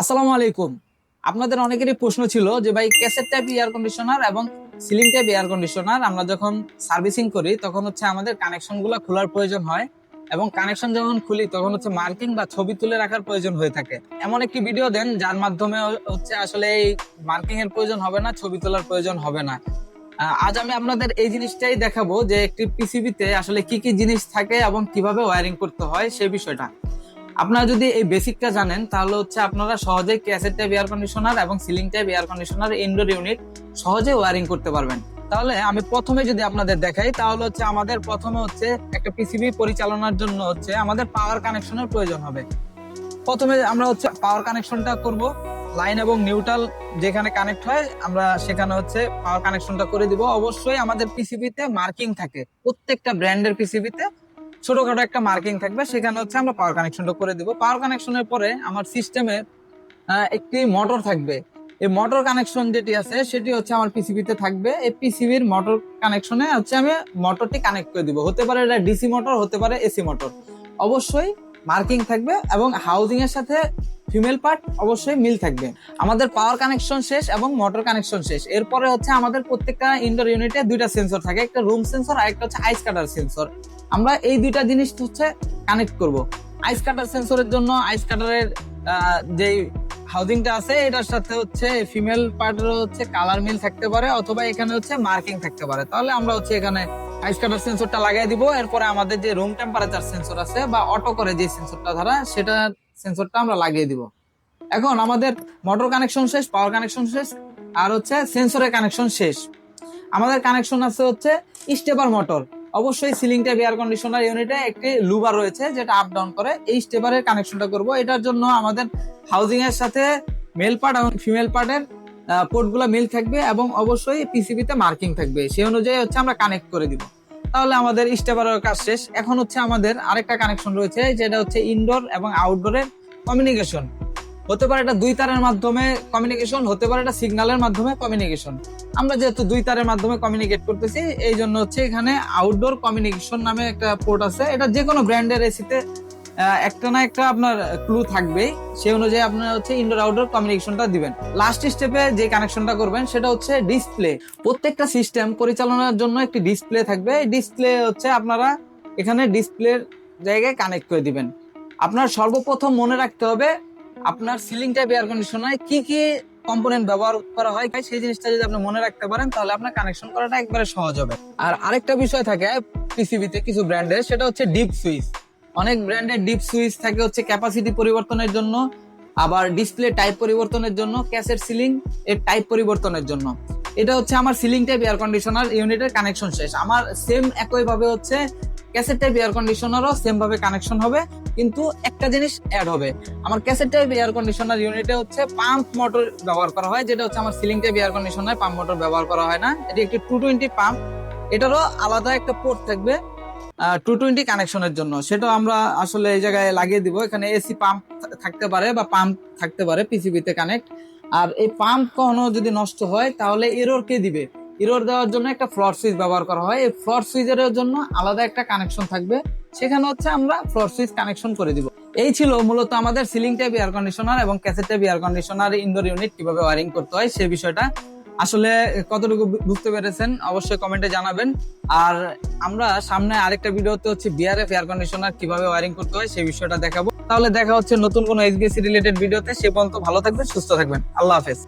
আসসালামু আলাইকুম। আপনাদের অনেকেরই প্রশ্ন ছিল যে ভাই ক্যাসেট টাইপ এয়ার কন্ডিশনার এবং সিলিং টাইপ এয়ার কন্ডিশনার আমরা যখন সার্ভিসিং করি, তখন হচ্ছে আমাদের কানেকশনগুলো খোলার প্রয়োজন হয় এবং কানেকশন যখন খুলি, তখন হচ্ছে মার্কিং বা ছবি তুলে রাখার প্রয়োজন হয়ে থাকে। এমন একটি ভিডিও দেন, যার মাধ্যমে হচ্ছে আসলে এই মার্কিং এর প্রয়োজন হবে না, ছবি তোলার প্রয়োজন হবে না। আজ আমি আপনাদের এই জিনিসটাই দেখাবো যে একটি পিসিবিতে আসলে কি কি জিনিস থাকে এবং কীভাবে ওয়্যারিং করতে হয় সেই বিষয়টা। আপনারা যদি এই বেসিকটা জানেন, তাহলে হচ্ছে আপনারা সহজে ক্যাসেট টাইপ এয়ার কন্ডিশনার এবং ceiling type air conditioner indoor unit সহজে ওয়ারিং করতে পারবেন। তাহলে আমি প্রথমে যদি আপনাদের দেখাই, তাহলে হচ্ছে আমাদের প্রথমে হচ্ছে একটা পিসিবি পরিচালনার জন্য হচ্ছে আমাদের পাওয়ার কানেকশনের প্রয়োজন হবে। প্রথমে আমরা হচ্ছে পাওয়ার কানেকশনটা করব লাইন এবং নিউট্রাল যেখানে কানেক্ট হয়, আমরা সেখানে হচ্ছে পাওয়ার কানেকশনটা করে দিব। অবশ্যই আমাদের পিসিবিতে মার্কিং থাকে, প্রত্যেকটা ব্র্যান্ডের পিসিবিতে ছোটখাটো একটা মার্কিং থাকবে, সেখানে হচ্ছে আমরা পাওয়ার কানেকশনটা করে দিব। পাওয়ার কানেকশনের পরে আমার সিস্টেমে একটি মোটর থাকবে। এই মোটর কানেকশন যেটি আছে, সেটি হচ্ছে আমার পিসিবিতে থাকবে। এই পিসিবির মোটর কানেকশনে হচ্ছে আমি মোটরটি কানেক্ট করে দিব। হতে পারে এটা ডিসি মোটর হতে পারে এসি মোটর অবশ্যই মার্কিং থাকবে এবং হাউজিং এর সাথে ফিমেল পার্ট অবশ্যই মিল থাকবে। আমাদের পাওয়ার কানেকশন শেষ এবং মোটর কানেকশন শেষ। এরপরে হচ্ছে আমাদের প্রত্যেকটা ইনডোর ইউনিটে দুইটা সেন্সর থাকে, একটা রুম সেন্সর আর একটা হচ্ছে আইস কাটার সেন্সর আমরা এই দুইটা জিনিস হচ্ছে কানেক্ট করব। আইস কাটার সেন্সরের জন্য আইস কাটারের যেই হাউজিংটা আছে, এটার সাথে হচ্ছে ফিমেল পার্টের হচ্ছে কালার মিল থাকতে পারে, অথবা এখানে হচ্ছে মার্কিং থাকতে পারে। তাহলে আমরা হচ্ছে এখানে আইস কাটার সেন্সরটা লাগাই দিব। এরপরে আমাদের যে রুম টেম্পারেচার সেন্সর আছে বা অটো করে যে সেন্সরটা ধরা সেটা সেন্সরটা আমরা লাগিয়ে দিব। এখন আমাদের মোটর কানেকশন শেষ পাওয়ার কানেকশন শেষ, আর হচ্ছে সেন্সরের কানেকশন শেষ। আমাদের কানেকশন আছে হচ্ছে স্টেপার মোটর অবশ্যই সিলিং টাইপ এয়ার কন্ডিশনার ইউনিটে একটি লুবার রয়েছে, যেটা আপ ডাউন করে এই স্টেপারের কানেকশনটা করব। এটার জন্য আমাদের হাউজিং এর সাথে মেল পার্ট এবং ফিমেল পার্টের পোর্টগুলা মিল থাকবে এবং অবশ্যই পিসিবিতে মার্কিং থাকবে। সেই অনুযায়ী হচ্ছে আমরা কানেক্ট করে দিব। তাহলে আমাদের স্টেপারের কাজ শেষ। এখন হচ্ছে আমাদের আরেকটা কানেকশন রয়েছে, যেটা হচ্ছে ইনডোর এবং আউটডোরের কমিউনিকেশন হতে পারে এটা দুই তারের মাধ্যমে কমিউনিকেশন হতে পারে এটা সিগন্যালের মাধ্যমে কমিউনিকেশন আমরা যেহেতু দুই তারের মাধ্যমে কমিউনিকেট করতেছি, এই জন্য হচ্ছে এখানে আউটডোর কমিউনিকেশন নামে একটা পোর্ট আছে। এটা যে কোনো ব্র্যান্ডের এসিতে একটা না একটা আপনার ক্লু থাকবেই। সেই অনুযায়ী আপনার হচ্ছে ইনডোর আউটডোর কমিউনিকেশনটা দিবেন। লাস্ট স্টেপে যে কানেকশনটা করবেন, সেটা হচ্ছে ডিসপ্লে প্রত্যেকটা সিস্টেম পরিচালনার জন্য একটি ডিসপ্লে থাকবে। এই ডিসপ্লে হচ্ছে আপনারা এখানে ডিসপ্লের জায়গায় কানেক্ট করে দিবেন। আপনার সর্বপ্রথম মনে রাখতে হবে আপনার সিলিং টাইপ এয়ার কন্ডিশনার কি কি কম্পোনেন্ট ব্যবহার করা হয়? সেই জিনিসটা যদি আপনি মনে রাখতে পারেন, তাহলে আপনার কানেকশন করাটা একবারে সহজ হবে। আর আরেকটা বিষয় থাকে পিসিবিতে কিছু ব্র্যান্ডের সেটা হচ্ছে ডিপ সুইচ অনেক ব্র্যান্ডের ডিপ সুইচ থাকে হচ্ছে ক্যাপাসিটি পরিবর্তনের জন্য, আবার ডিসপ্লে টাইপ পরিবর্তনের জন্য ক্যাসেট সিলিং এর টাইপ পরিবর্তনের জন্য। এটা হচ্ছে আমার সিলিং টাইপ এয়ার কন্ডিশনার ইউনিটের কানেকশন শেষ। আমার সেম একই ভাবে হচ্ছে ক্যাসেট টাইপ এয়ার কন্ডিশনারও সেম ভাবে কানেকশন হবে। কিন্তু একটা জিনিস অ্যাড হবে। আমার ক্যাসেট টাইপ এয়ার কন্ডিশনার ইউনিটে হচ্ছে পাম্প মোটর ব্যবহার করা হয়, যেটা হচ্ছে আমার ceiling type air conditioner pump motor ব্যবহার করা হয় না। এটি একটি টু টোয়েন্টি পাম্প এটারও আলাদা একটা পোর্ট থাকবে টু টোয়েন্টি কানেকশনের জন্য। সেটা আমরা আসলে এই জায়গায় লাগিয়ে দিব, এখানে এসি পাম্প থাকতে পারে বা পাম্প থাকতে পারে পিসিবিতে কানেক্ট আর এই পাম্প কখনো যদি নষ্ট হয়, তাহলে এরর কে দিবে? এরর দেওয়ার জন্য একটা ফ্লোর সুইচ ব্যবহার করা হয়। এই ফ্লোর সুইচের জন্য আলাদা একটা কানেকশন থাকবে। সেখানে হচ্ছে আমরা ফ্লোর সুইচ কানেকশন করে দিব। এই ছিল মূলত আমাদের সিলিং টাইপ এয়ার কন্ডিশনার এবং cassette type air conditioner indoor unit কীভাবে ওয়ারিং করতে হয় সেই বিষয়টা। আসলে কতটুকু বুঝতে পেরেছেন অবশ্যই কমেন্টে জানাবেন। আর আমরা সামনে আরেকটা ভিডিওতে হচ্ছে বিআরএফ এয়ার কন্ডিশনার কীভাবে ওয়ারিং করতে হয় সেই বিষয়টা দেখাবো। তাহলে দেখা হচ্ছে নতুন কোনো এইচবিএসি রিলেটেড ভিডিওতে। সে পর্যন্ত ভালো থাকবেন, সুস্থ থাকবেন। আল্লাহ হাফেজ।